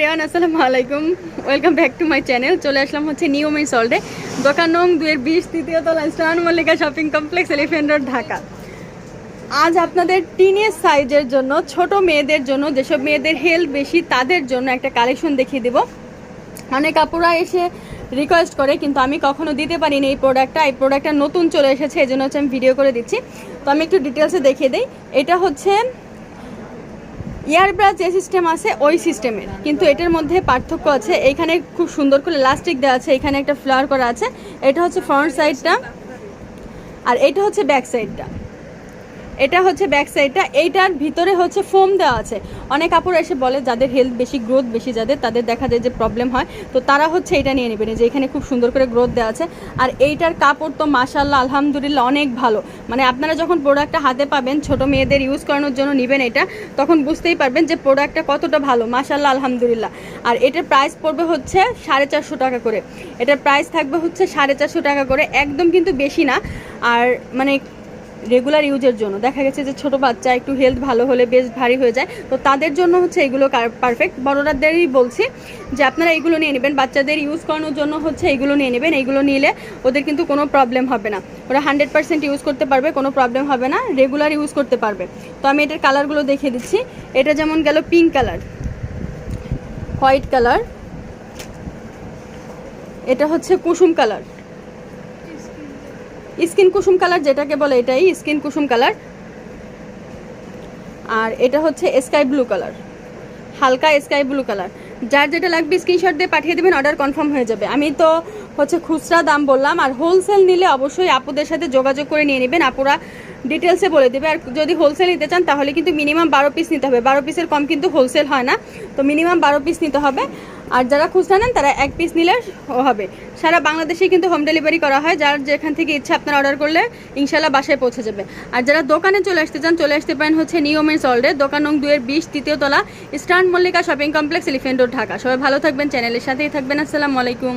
Everyone আসসালামু আলাইকুম। Welcome back to my channel চলে আসলাম হচ্ছে নিউ মাই সল্টে দোকান নং দুয়ের বিশ তৃতীয় তলা Stern Mallika shopping complex Elephant Road Dhaka আজ আপনাদের টিনের সাইজের জন্য, ছোট মেয়েদের জন্য, যেসব মেয়েদের হেলথ বেশি, তাদের জন্য একটা কালেকশন দেখিয়ে দেবো। অনেক আপুরা এসে রিকোয়েস্ট করে, কিন্তু আমি কখনো দিতে পারিনি এই প্রোডাক্টটা এই প্রোডাক্টটা নতুন চলে এসেছে এই জন্য হচ্ছে আমি ভিডিও করে দিচ্ছি। তো আমি একটু ডিটেলসে দেখিয়ে দিই। এটা হচ্ছে ইয়ারব্রাশ যে সিস্টেম আছে, ওই সিস্টেমের কিন্তু এটার মধ্যে পার্থক্য আছে, এখানে খুব সুন্দর করে লাস্টিক দেওয়া আছে, এখানে একটা ফ্লাওয়ার করা আছে। এটা হচ্ছে ফ্রন্ট সাইডটা আর এটা হচ্ছে ব্যাক সাইডটা এটা হচ্ছে ব্যাক সাইডটা এইটার ভিতরে হচ্ছে ফোম দেওয়া আছে। অনেক কাপড় এসে বলে যাদের হেলথ বেশি গ্রোথ বেশি, যাদের, তাদের দেখা যায় যে প্রবলেম হয়। তো তারা হচ্ছে এটা নিয়ে নেবেন যে এখানে খুব সুন্দর করে গ্রোথ দেওয়া আছে। আর এইটার কাপড় তো মাশাল্লাহ আলহামদুলিল্লাহ অনেক ভালো। মানে আপনারা যখন প্রোডাক্টটা হাতে পাবেন, ছোট মেয়েদের ইউজ করানোর জন্য নেবেন এটা, তখন বুঝতেই পারবেন যে প্রোডাক্টটা কতটা ভালো। মাশাল্লাহ আলহামদুলিল্লাহ। আর এটার প্রাইস পড়বে হচ্ছে সাড়ে চারশো টাকা করে। এটার প্রাইস থাকবে হচ্ছে সাড়ে চারশো টাকা করে। একদম কিন্তু বেশি না। আর মানে রেগুলার ইউজের জন্য। দেখা গেছে যে ছোট বাচ্চা একটু হেলথ ভালো হলে বেশ ভারী হয়ে যায়। তো তাদের জন্য হচ্ছে এগুলো পারফেক্ট বড়রাদেরই বলছি যে আপনারা এগুলো নিয়ে নেবেন। বাচ্চাদের ইউজ করানোর জন্য হচ্ছে এগুলো নিয়ে নেবেন। এগুলো নিলে ওদের কিন্তু কোনো প্রবলেম হবে না। ওরা হান্ড্রেড পার্সেন্ট ইউজ করতে পারবে, কোনো প্রবলেম হবে না। রেগুলার ইউজ করতে পারবে। তো আমি এটার কালারগুলো দেখিয়ে দিচ্ছি। এটা যেমন গেল পিঙ্ক কালার হোয়াইট কালার এটা হচ্ছে কুসুম কালার স্কিন কুসুম কালার যেটাকে বলে এটাই স্কিন কুসুম কালার। আর এটা হচ্ছে স্কাই ব্লু কালার, হালকা স্কাই ব্লু কালার। যার যেটা লাগবে স্ক্রিনশট দিয়ে পাঠিয়ে দেবেন, অর্ডার কনফার্ম হয়ে যাবে। আমি তো হচ্ছে খুচরা দাম বললাম, আর হোলসেল নিলে অবশ্যই আপুদের সাথে যোগাযোগ করে নিয়ে নেবেন। আপুরা ডিটেলসে বলে দেবে, আর যদি হোলসেল নিতে চান, তাহলে কিন্তু মিনিমাম বারো পিস নিতে হবে। বারো পিসের কম কিন্তু হোলসেল হয় না, তো মিনিমাম বারো পিস নিতে হবে। আর যারা খুচরা নেন, তারা এক পিস নিলে হবে। সারা বাংলাদেশে কিন্তু হোম ডেলিভারি করা হয়, যার যেখান থেকে ইচ্ছা আপনারা অর্ডার করলে ইনশাল্লাহ বাসায় পৌঁছে যাবে। আর যারা দোকানে চলে আসতে চান, চলে আসতে পারেন হচ্ছে নিয়মের সল্ডে দোকান নং দুয়ের বিশ, তৃতীয় তলা Stern Mallika shopping complex Elephant Road Dhaka. সবাই ভালো থাকবেন চ্যানেলের সাথেই থাকবেন। আসসালামু আলাইকুম।